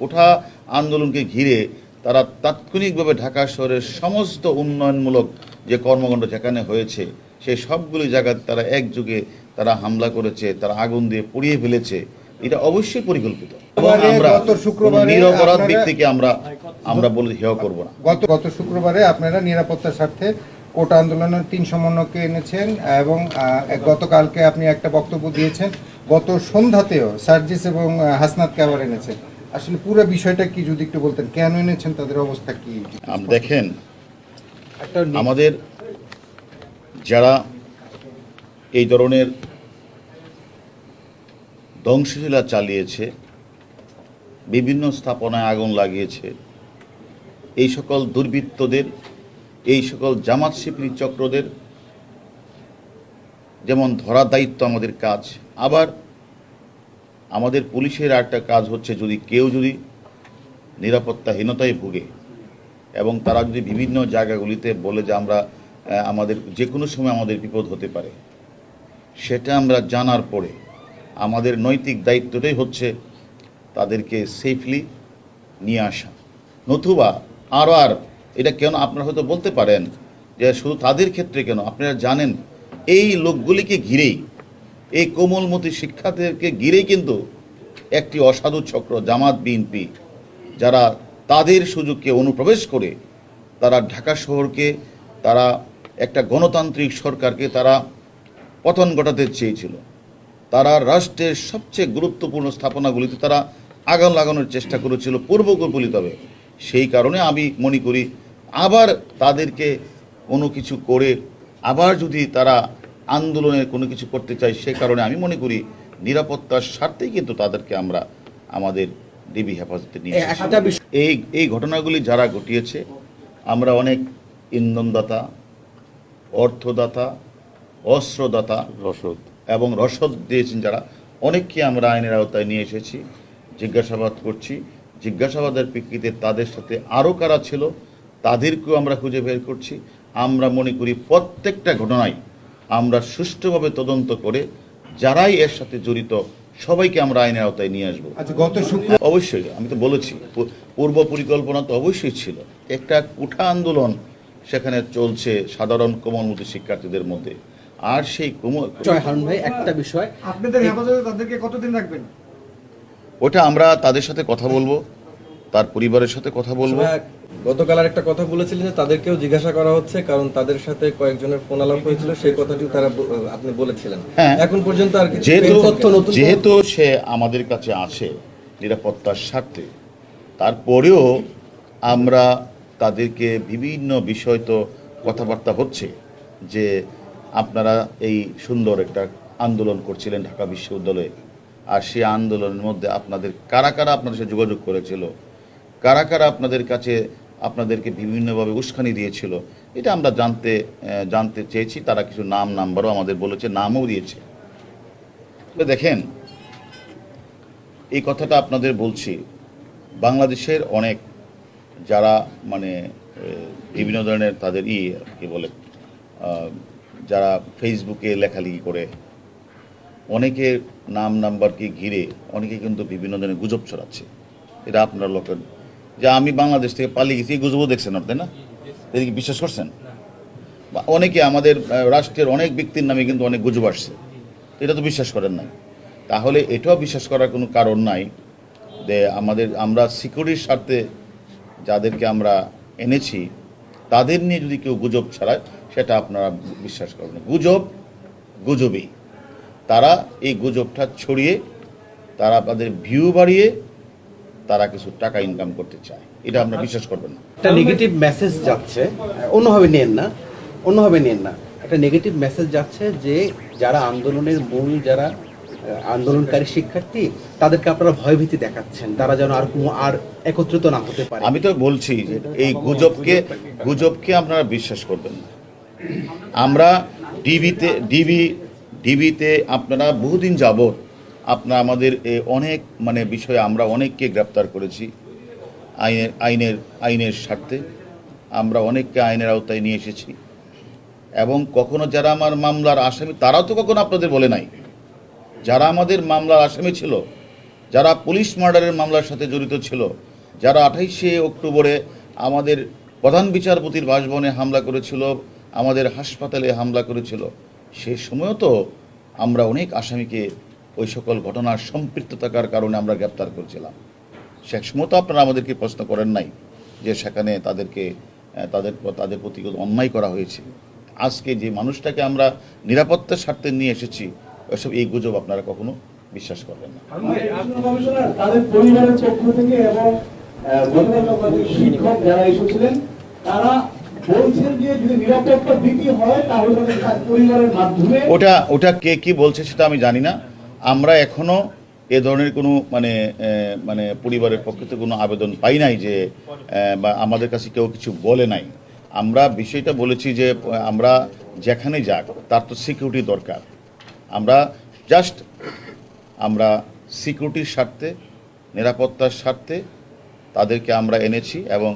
কোঠা আন্দোলনকে ঘিরে তারা তাৎক্ষণিকভাবে ঢাকা শহরের সমস্ত উন্নয়নমূলক যে কর্মকাণ্ড যেখানে হয়েছে সেই সবগুলি জায়গায় তারা একযোগে তারা হামলা করেছে তারা আগুন দিয়ে পুড়িয়ে ফেলেছে। এটা অবশ্যই পরিকল্পিত। এবং আমরা গত শুক্রবারে কোনো নিরপরাধ ব্যক্তিকে আমরা আমরা বলে হেয় করব না। গত গত শুক্রবারে আপনারা নিরাপত্তার স্বার্থে কোটা আন্দোলনের তিন সমন্বয়কে এনেছেন এবং গতকালকে আপনি একটা বক্তব্য দিয়েছেন। গত সন্ধ্যাতেও সার্জিস এবং হাসনাতকে আবার এনেছেন। আসলে পুরো বিষয়টা কি যদি একটু বলতেন কেন এনেছেন তাদের অবস্থা কি? দেখেন আমাদের যারা এই ধরনের ধ্বংসশীলা চালিয়েছে বিভিন্ন স্থাপনায় আগুন লাগিয়েছে এই সকল দুর্বৃত্তদের এই সকল জামাত শিবির চক্রদের যেমন ধরার দায়িত্ব আমাদের কাজ আবার আমাদের পুলিশের একটা কাজ হচ্ছে যদি কেউ যদি নিরাপত্তাহীনতায় ভুগে এবং তারা যদি বিভিন্ন জায়গাগুলিতে বলে যে আমরা আমাদের যে কোনো সময় আমাদের বিপদ হতে পারে, সেটা আমরা জানার পরে আমাদের নৈতিক দায়িত্বটাই হচ্ছে তাদেরকে সেফলি নিয়ে আসা। নতুবা আর আর, এটা কেন আপনারা হয়তো বলতে পারেন যে শুধু তাদের ক্ষেত্রে কেন? আপনারা জানেন, এই লোকগুলিকে ঘিরেই এই কোমলমতি শিক্ষার্থীদেরকে ঘিরেই কিন্তু একটি অসাধু চক্র জামাত, বিএনপি, যারা তাদের সুযোগকে অনুপ্রবেশ করে তারা ঢাকা শহরকে, তারা একটা গণতান্ত্রিক সরকারকে তারা পতন ঘটাতে চেয়েছিল। তারা রাষ্ট্রের সবচেয়ে গুরুত্বপূর্ণ স্থাপনাগুলিতে তারা আগাম লাগানোর চেষ্টা করেছিল পূর্বকল্পিতভাবে সেই কারণে আমি মনে করি, আবার তাদেরকে কোনো কিছু করে, আবার যদি তারা আন্দোলনের কোনো কিছু করতে চাই সে কারণে আমি মনে করি নিরাপত্তার স্বার্থেই কিন্তু তাদেরকে আমরা আমাদের ডিবি হেফাজতে নিয়ে এই এই ঘটনাগুলি যারা ঘটিয়েছে আমরা অনেক ইন্ধনদাতা অর্থদাতা অস্ত্রদাতা রসদ। এবং রসদ দিয়েছেন যারা। অনেককে আমরা আইনের আওতায় নিয়ে এসেছি জিজ্ঞাসাবাদ করছি। জিজ্ঞাসাবাদের প্রেক্ষিতে তাদের সাথে আরও কারা ছিল তাদেরকেও আমরা খুঁজে বের করছি। আমরা মনে করি প্রত্যেকটা ঘটনায় আমরা সুষ্ঠুভাবে তদন্ত করে যারাই এর সাথে জড়িত সবাইকে আমরা আইনের আওতায় নিয়ে আসব। আচ্ছা অবশ্যই আমি তো বলেছি পূর্ব পরিকল্পনা তো অবশ্যই ছিল। একটা কুঠা আন্দোলন সেখানে চলছে সাধারণ কোমলমতি শিক্ষার্থীদের মধ্যে। আর সেই কোমল হারুন ভাই একটা বিষয়। আপনাদের হেফাজতে তাদেরকে কতদিন রাখবেন? ওটা আমরা তাদের সাথে কথা বলব তার পরিবারের সাথে কথা বলব। গতকাল আর একটা কথা বলেছিলেন যে তাদেরকেও জিজ্ঞাসা করা হচ্ছে কারণ তাদের সাথে কয়েকজনের ফোন আলাপ হয়েছিল সেই কথাটি তারা আপনি বলেছিলেন হ্যাঁ। এখন পর্যন্ত আর কিছু যেহেতু তথ্য নতুন যেহেতু সে আমাদের কাছে আছে নিরাপত্তার স্বার্থে তারপরেও আমরা তাদেরকে বিভিন্ন বিষয় তো কথাবার্তা হচ্ছে যে আপনারা এই সুন্দর একটা আন্দোলন করছিলেন ঢাকা বিশ্ববিদ্যালয়ে আর সেই আন্দোলনের মধ্যে আপনাদের কারা কারা আপনাদের সাথে যোগাযোগ করেছিল কারা কারা আপনাদের কাছে আপনাদেরকে বিভিন্নভাবে উস্কানি দিয়েছিল, এটা আমরা জানতে জানতে চেয়েছি। তারা কিছু নাম, নাম্বারও আমাদের বলেছে, নামও দিয়েছে। দেখেন, এই কথাটা আপনাদের বলছি, বাংলাদেশের অনেক যারা মানে বিভিন্ন ধরনের তাদের ই, কি বলে যারা ফেসবুকে লেখালেখি করে অনেকের নাম, নাম্বারকে ঘিরে অনেকে কিন্তু বিভিন্ন ধরনের গুজব ছড়াচ্ছে। এটা আপনারা লক্ষ্য যে আমি বাংলাদেশ থেকে পালিয়ে গেছি গুজবও দেখছেন আপনি, না? এদিকে বিশ্বাস করছেন? অনেকে আমাদের রাষ্ট্রের অনেক ব্যক্তির নামে কিন্তু অনেক গুজব আসছে। এটা তো বিশ্বাস করেন নাই। তাহলে এটাও বিশ্বাস করার কোনো কারণ নাই যে আমাদের, আমরা সিকিউরিটির স্বার্থে যাদেরকে আমরা এনেছি, তাদের নিয়ে যদি কেউ গুজব ছড়ায়, সেটা আপনারা বিশ্বাস করবেন গুজব গুজবই। তারা এই গুজবটা ছড়িয়ে, তারা তাদের ভিউ বাড়িয়ে তারা কিছু টাকা ইনকাম করতে চায়। এটা আমরা বিশ্বাস করবেন না। একটা নেগেটিভ মেসেজ যাচ্ছে অন্যভাবে নেন না অন্যভাবে নেন না। একটা নেগেটিভ মেসেজ যাচ্ছে যে যারা আন্দোলনের মূল যারা আন্দোলনকারী শিক্ষার্থী তাদেরকে আপনারা ভয়ভীতি দেখাচ্ছেন। তারা যেন আর কোনো আর একত্রিত না হতে পারে। আমি তো বলছি যে এই গুজবকে গুজবকে আপনারা বিশ্বাস করবেন না। আমরা ডিবিতে ডিবি ডিবিতে আপনারা বহুদিন যাবৎ আপনারা আমাদের অনেক মানে বিষয়ে আমরা অনেককে গ্রেপ্তার করেছি আইনের আইনের আইনের স্বার্থে। আমরা অনেককে আইনের আওতায় নিয়ে এসেছি। এবং কখনো যারা আমার মামলার আসামি, তারাও তো কখনো আপনাদের বলে নাই। যারা আমাদের মামলার আসামি ছিল, যারা পুলিশ মার্ডারের মামলার সাথে জড়িত ছিল, যারা আঠাইশে অক্টোবরে আমাদের প্রধান বিচারপতির বাসভবনে হামলা করেছিল, আমাদের হাসপাতালে হামলা করেছিল, সে সময়ও তো আমরা অনেক আসামিকে ওই সকল ঘটনার সম্পৃক্ত থাকার কারণে আমরা গ্রেপ্তার করেছিলাম। সে সময় আপনারা আমাদেরকে প্রশ্ন করেন নাই যে সেখানে তাদেরকে তাদের তাদের প্রতি অন্যায় করা হয়েছে। আজকে যে মানুষটাকে আমরা নিরাপত্তার স্বার্থে নিয়ে এসেছি ওইসব এই গুজব আপনারা কখনো বিশ্বাস করবেন না। তাদের পরিবারের পক্ষ থেকে এবং শিক্ষক যারা এসেছিলেন তারা ওটা ওটা কে কি বলছে সেটা আমি জানি না। আমরা এখনও এ ধরনের কোনো মানে মানে পরিবারের পক্ষ থেকে কোনো আবেদন পাই নাই যে বা আমাদের কাছে কেউ কিছু বলে নাই। আমরা বিষয়টা বলেছি যে, আমরা যেখানে যাক, তার তো সিকিউরিটি দরকার। আমরা জাস্ট আমরা সিকিউরিটির স্বার্থে, নিরাপত্তার স্বার্থে তাদেরকে আমরা এনেছি এবং